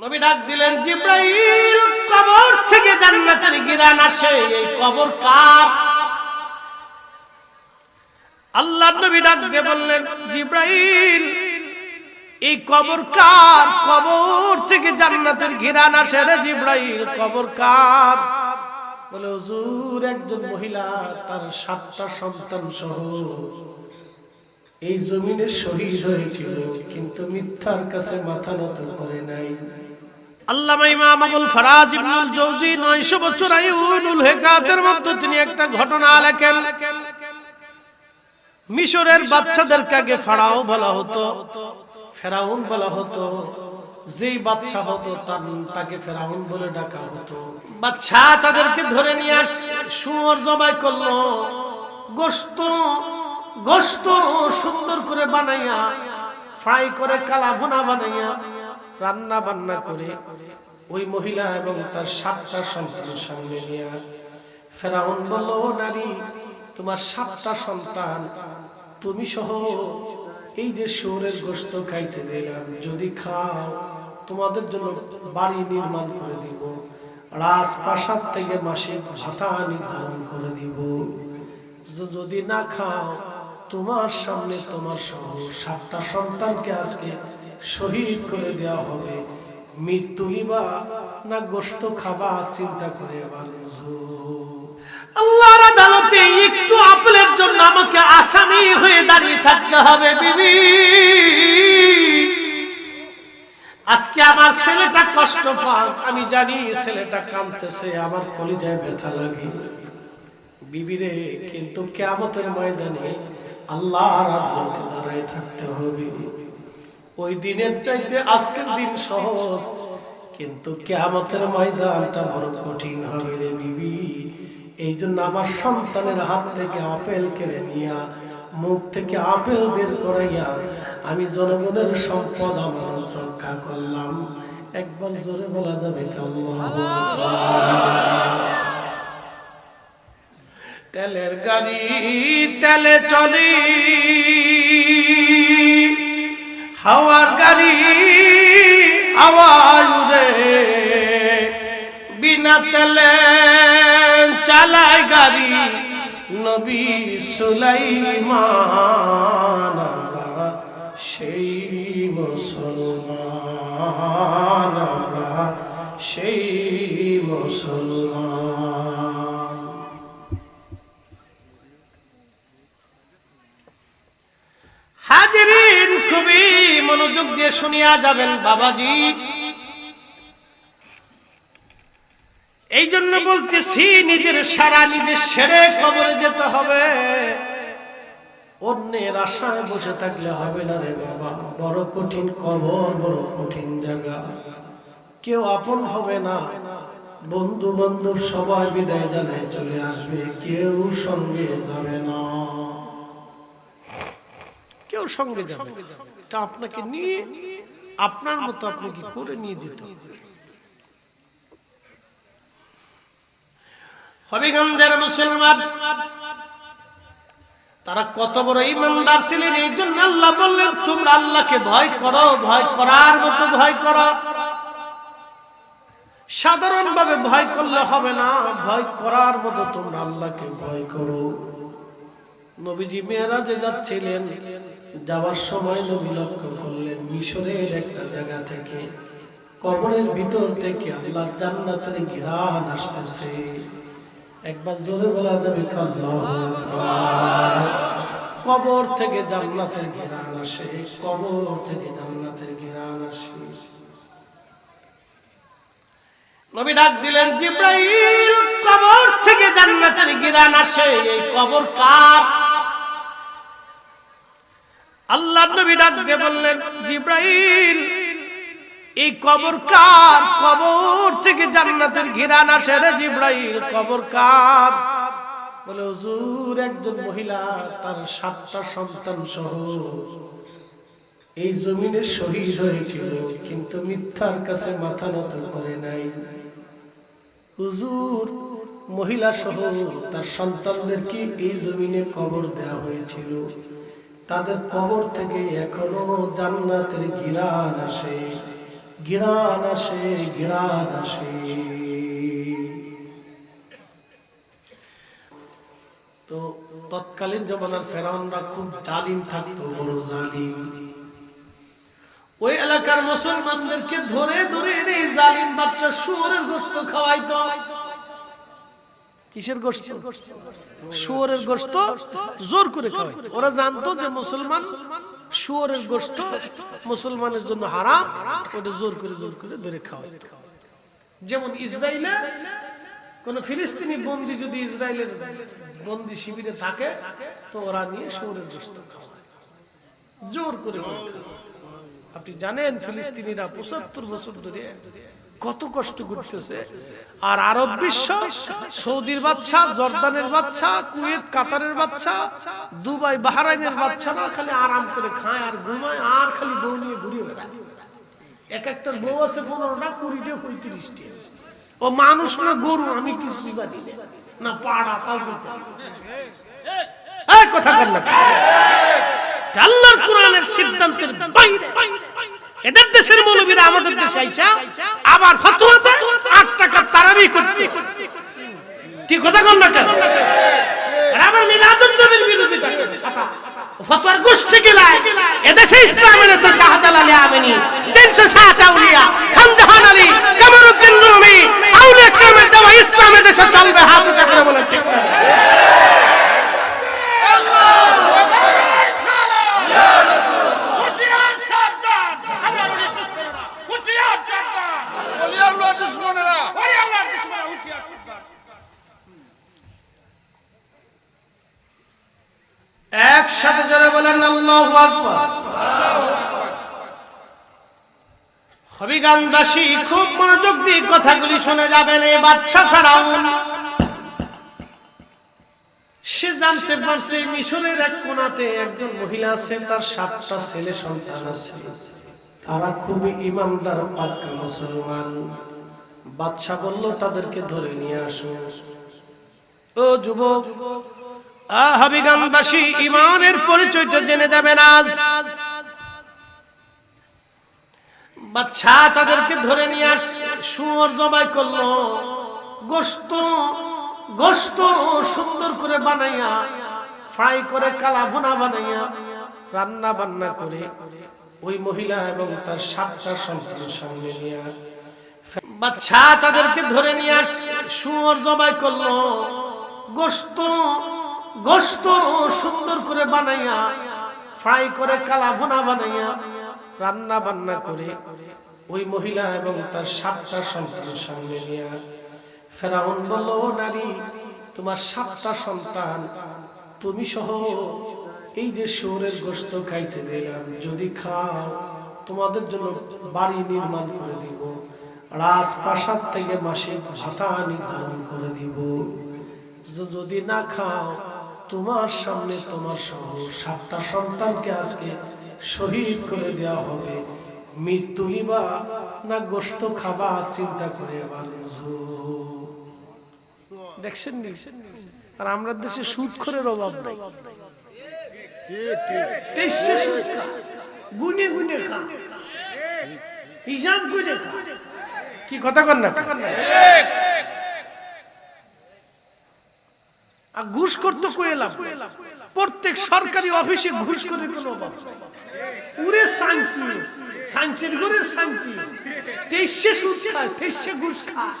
নবী ডাক দিলেন, জিব্রাইল, কবর থেকে জান্নাতের গিরান আসে, এই কবর কার? আল্লাহ নবী ডাক দিয়ে বললেন, জিব্রাইল, এই কবর কার? কবর থেকে জান্নাতের ঘিরান আসে রে জিব্রাইল, কবর কার? বলে, হুজুর, একজন মহিলা, তার সাতটা সন্তান সহ এই জমিনে শহীদ হয়েছিল, কিন্তু মিথ্যার কাছে মাথা নত করে নাই। আল্লামা ইমাম আবুল ফারাজ ইবনুল জৌজি 900 বছর আয়ুনুল হেকাতের মধ্যে তিনি একটা ঘটনা মিশরের বলা হতো, ফেরাউন বলা হতো। যেই বাচ্চা হতো তাকে ফেরাউন বলে ডাকা হতো। বাচ্চা তাদেরকে ধরে নিয়ে আস শুয়োর জবাই করল। গোস্ত গোস্ত সুন্দর করে বানাইয়া, ফ্রাই করে কালা ভুনা বানাইয়া, রান্না বান্না করে ওই মহিলা এবং তার সাতটা সন্তান সামনে নিয়ে ফেরাউন বলল, "ও নারী, তোমার সাতটা সন্তান, তুমি সহ এই যে শুয়োরের গোস্ত খাইতে দিলাম যদি খাও, তোমাদের জন্য বাড়ি নির্মাণ করে দিব, রাজপ্রাসাদ থেকে মাসিক ভাতা নির্ধারণ করে দিব। যদি না খাও তোমার সামনে, তোমার সহ সাতটা সন্তানকে আজকে শহীদ করে দেওয়া হবে। মৃত্যু নিবা না গোস্ত খাবা, চিন্তা করে আবার আল্লাহর আদালতে একটু আপেলের জন্য আমাকে আসামি হয়ে দাঁড়িয়ে থাকতে হবে, বিবি। আজকে আমার ছেলেটা কষ্ট পাক, আমি জানি ছেলেটা কাঁদতেছে, আমার কলিজায় ব্যথা লাগে। বিবিরে কিন্তু কেয়ামতের ময়দানে আল্লাহর আদালতে দাঁড়ায় থাকতে হবে। ওই দিনের চাইতে আজকের দিন সহজ। কিন্তু কেয়ামতের ময়দানটা বড় কঠিন হবে রে বিবি। এই জন্য আমার সন্তানের হাত থেকে আপেল কেড়ে নিয়া, মুখ থেকে আপেল বের করাইয়া আমি জনগণের সম্পদ আমার রক্ষা করলাম। একবার জোরে বলা যাবে কাল্লাহ তেলের গাড়ি, তেলে চলি। হাওয়ার গাড়ি আওয়াজ রে বিনা তেলে চালায় গাড়ি, নবী সুলাইমান সেই মুসলমান সেই মুসলমান। হাজিরিন, খুবই মনোযোগ দিয়ে শুনিয়া যাবেন বাবাজি। এই জন্য বলতেছি, নিজের সারা নিজে সেরে কবরে যেতে হবে। অন্যের আশায় বসে থাকলে হবে না রে বাবা। বড় কঠিন কবর, বড় কঠিন জায়গা। কেউ আপন হবে না। বন্ধু বান্ধব সবাই বিদায় জানায় চলে আসবে, কেউ সঙ্গে যাবে না। কেউ সঙ্গে যাবে তা আপনাকে নিয়ে, আপনার মতো আপনাকে করে নিয়ে দিতে হবিগঞ্জের মুসলমান, তারা কত বড় ইমানদার ছিলেন, এই জন্য আল্লাহ বললেন, তোমরা আল্লাহকে ভয় করো, ভয় করার মতো ভয় করো। সাধারণ ভাবে ভয় করলে হবে না, ভয় করার মতো তোমরা আল্লাহকে ভয় করো। নবীজি মেয়েরা যে যাচ্ছিলেন। যাওয়ার সময় নবী লক্ষ্য করলেন, মিশরের একটা জায়গা থেকে, কবরের ভিতর থেকে আল্লাহ জান্নাতের ঘিরান আসতেছে। একবার জোরে বলা যাবে কবর থেকে জান্নাতের ঘিরান আসে, কবর থেকে জান্নাতের ঘিরান আসে। নবী ডাক দিলেন, জিব্রাইল, কবর থেকে জান্নাতের গিরান আসে, এই কবর কার? আল্লাহ নবী ডাক দিয়ে বললেন, জিব্রাইল, এই কবর কার? কবর থেকে জান্নাতের ঘিরান আসে রে জিব্রাইল, কবর কার? বলে, হুজুর, একজন মহিলা, তার সাতটা সন্তান সহ এই জমিনে শহীদ হয়েছিল, কিন্তু মিথ্যার কাছে মাথা নত করে নাই। হুজুর, মহিলা সহ তার সন্তানদেরকে এই জমিনে কবর দেওয়া হয়েছিল। তাদের কবর থেকে এখনও জান্নাতের গিরান আসে গিরান আসে গিরান আসে। তো তৎকালীন জমানার ফেরাউনরা খুব জালিম থাকতো, বড় জালিম। ওই এলাকার মুসলমানদেরকে ধরে ধরে জালিম বাচ্চা শুয়োরের গোস্ত খাওয়াইতো। কিসের শুয়োরের জোর করে খাওয়াইতো ওরা জানতো যে মুসলমান শুয়োরের মুসলমানের জন্য হারাম ওটা জোর করে জোর করে ধরে খাওয়াইতো যেমন ইসরায়েলে কোন ফিলিস্তিনি বন্দি যদি ইসরায়েলের বন্দি শিবিরে থাকে, তো ওরা নিয়ে শুয়োরের খাওয়ায়। জোর করে আপনি জানেন ফিলিস্তিনিরা পঁচাত্তর বছর ধরে কত কষ্ট করতেছে। আর আরব বিশ্ব, সৌদির বাচ্চা জর্দানের বাচ্চা কুয়েত, কাতারের বাচ্চা দুবাই, বাহারাইনের বাচ্চা না, খালি আরাম করে খায় আর ঘুমায়, আর খালি বউ নিয়ে ঘুরিয়ে বেড়ায়। এক একটা বউ আছে পনেরোটা, কুড়িটা, পঁয়ত্রিশটি। ও মানুষ না গরু, আমি কিছু জানি না। পাড়া। এই কথা এটা আল্লাহর কোরআনের সিদ্ধান্তের বাইরে। এদের দেশের মৌলবীরা আমাদের দেশে আইছা আবার ফতোয়াতে আট টাকা তারাবি করতে কি কথা কর না কেন আবার মিলাদুন নবীর বিরোধিতা। ফতোয়ার গোষ্ঠী গিলায় এদেশে ইসলাম এনেছে শাহজালাল আমিনী, তিনশো ষাট আউলিয়া, খানজাহান আলী, কামারুদ্দিন রুমি আউলিয়া কেরামের দেওয়া ইসলাম এদেশে চলবে, হাত উঁচা করে বলেন ঠিক না সাবধান আল্লাহর ওলি দুশমনেরা হুশিয়ার সাবধান বলি আল্লাহ দুশ্মনেরা। একসাথে জোরে বলেন আল্লাহু হবিগানবাসী খুব মনোযোগ দিয়ে কথাগুলি শুনে যাবেন এই বাচ্চা ফেরাউন। সে জানতে পারছে মিশরের এক কোনাতে একজন মহিলা আছে তার সাতটা ছেলে সন্তান আছে। তারা খুবই ইমানদার পাক্কা মুসলমান। বাদশা বলল, তাদেরকে ধরে নিয়ে আসো। ও যুবক হাবিগানবাসী ইমানের পরিচয়টা জেনে যাবেন আজ। বাচ্চা তাদেরকে ধরে নিয়ে আস সুর জবাই করল। গোস্ত গোস্ত সুন্দর করে বানাইয়া, ফ্রাই করে কালা ভুনা বানাইয়া, রান্না বান্না করে ওই মহিলা এবং তার সাতটা সন্তান সঙ্গে নিয়ে বাচ্চা তাদেরকে ধরে নিয়ে আস সুর জবাই করল। গোস্ত গোস্ত সুন্দর করে বানাইয়া, ফ্রাই করে কালা ভুনা বানাইয়া, রান্না বান্না করে ওই মহিলা এবং তার সাতটা সন্তান সঙ্গে নিয়ে ফেরাউন বলল নারী, তোমার সাতটা সন্তান, তুমি সহ এই যে শোরের গোস্ত খাইতে দিলাম যদি খাও, তোমাদের জন্য বাড়ি নির্মাণ করে রাজপ্রাসাদ থেকে মাসিক ভাতা নির্ধারণ করে দিব। যদি না খাও, তোমার সামনে তোমার সহ সাতটা সন্তানকে আজকে শহীদ করে দেওয়া হবে। মৃত্যু নিবা না গোস্ত খাবা, চিন্তা করে আবার। দেখছেন আর আমরা দেশে সুদ অভাব নাই। গুনে গুনে খা। হিসাব গুনে খা। কি কথা কর না? ঘুষ করতে প্রত্যেক সরকারি অফিসে ঘুষ করে কোনো উড়ে তেইশে তেইশে ঘুষ খায়।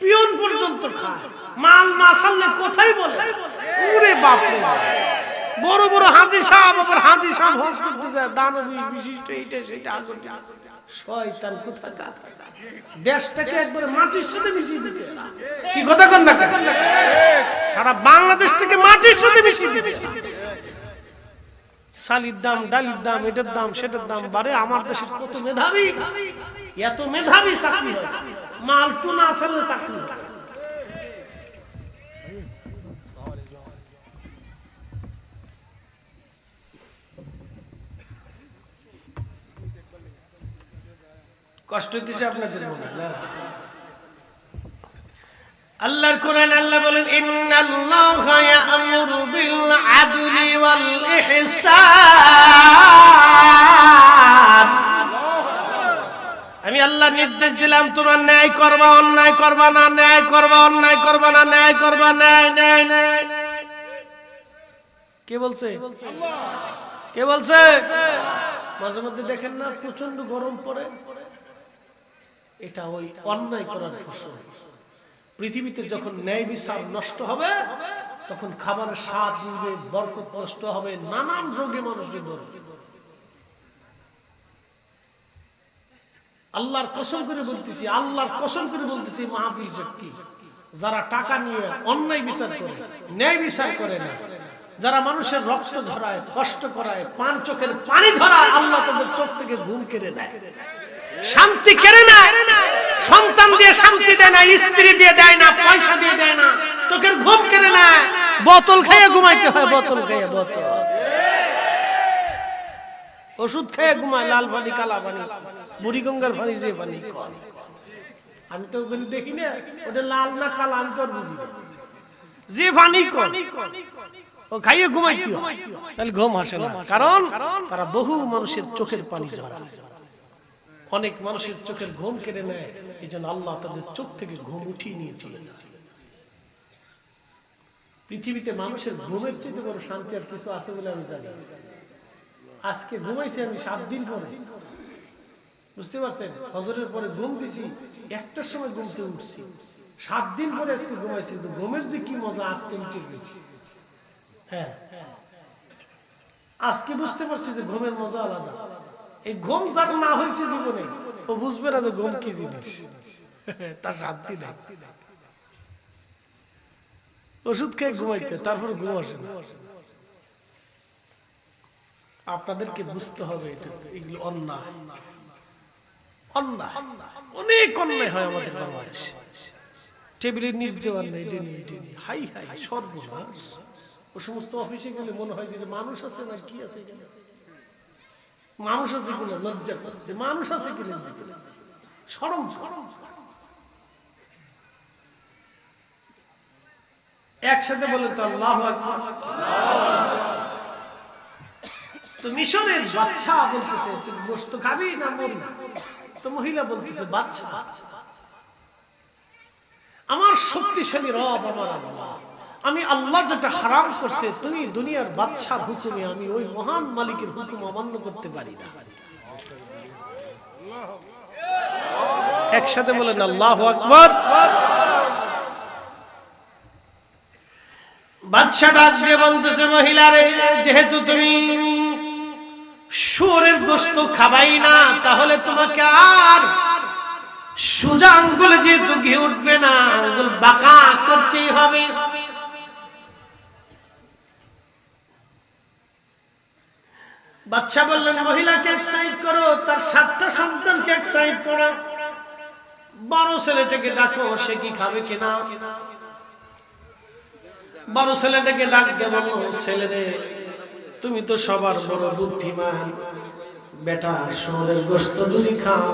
পিয়ন পর্যন্ত খায়। মাল না সারলে কোথায় বলে বাপ বাপ। বড় বড় হাজি সাহেব আবার হাজি সাহেব হজ করতে যায়। দানবী বিশিষ্ট এইটা সেটা আগর শয়তান কোথাকার? দেশটাকে একবারে মাটির সাথে মিশিয়ে দিতে কি কথা কর না সারা বাংলাদেশ থেকে মাটির সাথে মিশিয়ে দিতে শালির দাম ডালির দাম এটার দাম সেটার দাম বাড়ে আমার দেশের কত মেধাবী? এত মেধাবী চাকরি মাল টুনা আসলে চাকরি হয়। কষ্ট দিছে আপনাদের মনে, না? আল্লাহর কোরআন আল্লাহ বলেন, ইন্নাল্লাহা ইয়া'মুরু বিল আদলি ওয়াল ইহসান আল্লাহ নির্দেশ দিলাম, তোমরা ন্যায় করবা, অন্যায় করবা না, ন্যায় করবা, অন্যায় করবা না, ন্যায় করবা, ন্যায় ন্যায় ন্যায়। কে বলছে? কে বলছে? মাঝে মধ্যে দেখেন না প্রচণ্ড গরম পড়ে। এটা ওই অন্যায় করার ফসল। পৃথিবীতে যখন ন্যায় বিচার নষ্ট হবে, তখন খাবারের স্বাদ নিবে বরকত নষ্ট হবে, নানান রোগে মানুষকে ধরবে আল্লাহর কসম করে বলতেছি, আল্লাহর কসম করে বলতেছি, মাহফিল সাক্ষী। যারা টাকা নিয়ে অন্যায় বিচার করে, ন্যায় বিচার করে না, যারা মানুষের রক্ত ধরায়, কষ্ট করায়, পান চোখের পানি ধরায়, আল্লাহ তাদের চোখ থেকে ঘুম কেড়ে নেয়। শান্তি কেড়ে নেয়। সন্তান দিয়ে শান্তি দেয় না, স্ত্রী দিয়ে দেয় না, পয়সা দিয়ে দেয় না, চোখের ঘুম কেড়ে নেয়। বোতল খাইয়ে ঘুমাইতে হয়, বোতল খাইয়ে বোতল। ওষুধ খেয়ে ঘুমায়, লাল পানি, কালা পানি, বুড়ি গঙ্গার পানি, যে পানি আমি তো ওখানে দেখি না, ওটা লাল না কালা, আমি তো বুঝি যে পানি ও খাইয়ে ঘুমাইতে। তাহলে ঘুম আসে না। কারণ তারা বহু মানুষের চোখের পানি ঝরায় অনেক মানুষের চোখের ঘুম কেড়ে নেয় এই জন্য আল্লাহ তাদের চোখ থেকে ঘুম উঠিয়ে নিয়ে চলে যায়। পৃথিবীতে মানুষের ঘুমের চেয়ে বড় শান্তি আর কিছু আছে বলে আমি জানি আজকে ঘুমাইছি আমি সাত দিন পরে। বুঝতে পারছেন? হজরের পরে ঘুম দিছি, একটার সময় ঘুমতে উঠছি। সাত দিন পরে আজকে ঘুমাইছি কিন্তু ঘুমের যে কি মজা আজকে উঠে গেছি হ্যাঁ। আজকে বুঝতে পারছি যে ঘুমের মজা আলাদা। এই ঘুম যার না হয়েছে জীবনে, ও বুঝবে না যে ঘুম কি জিনিস। তার শান্তি ওষুধ খেয়ে ঘুমাইতে, তারপর ঘুম আসে আপনাদেরকে বুঝতে হবে এগুলো অন্যায়। অন্যায়। অনেক অন্যায় হয় আমাদের বাংলাদেশে। টেবিলের নিচ হাই হাই সমস্ত অফিসে মনে হয় যে মানুষ আছে না কি আছে? মানুষ আছে কিনা? লজ্জা করে। যে মানুষ আছে কিনা? সরম সরম একসাথে বলে তো, আল্লাহ বাচ্চা বলতেছে খাবি না তো মহিলা বলতেছে, বাচ্চা। আমার শক্তিশালী রব আমার আল্লাহ। আমি আল্লাহ যেটা হারাম করছে, তুমি দুনিয়ার বাদশার হুকুমে আমি ওই মহান মালিকের হুকুম অমান্য করতে পারি না। একসাথে বলেন, আল্লাহ আকবর। বাচ্চা ডাক দিয়ে বলতেছে, মহিলারে, যেহেতু তুমি শুয়োরের গোস্ত খাবাই না, তাহলে তোমাকে আর সোজা আঙ্গুলে যেহেতু ঘি উঠবে না, আঙ্গুল বাঁকা করতেই হবে। বাচ্চা বললেন মহিলাকে এক্সাইড করো, তার সাতটা সন্তানকে এক্সাইড করো। বারো ছেলেটাকে ডাকো, সে কি খাবে কিনা? বারো ছেলেটাকে ডাক দিয়ে বলো ছেলে তুমি তো সবার বড় বুদ্ধিমান। বেটা, শহরের গোস্ত যদি খাও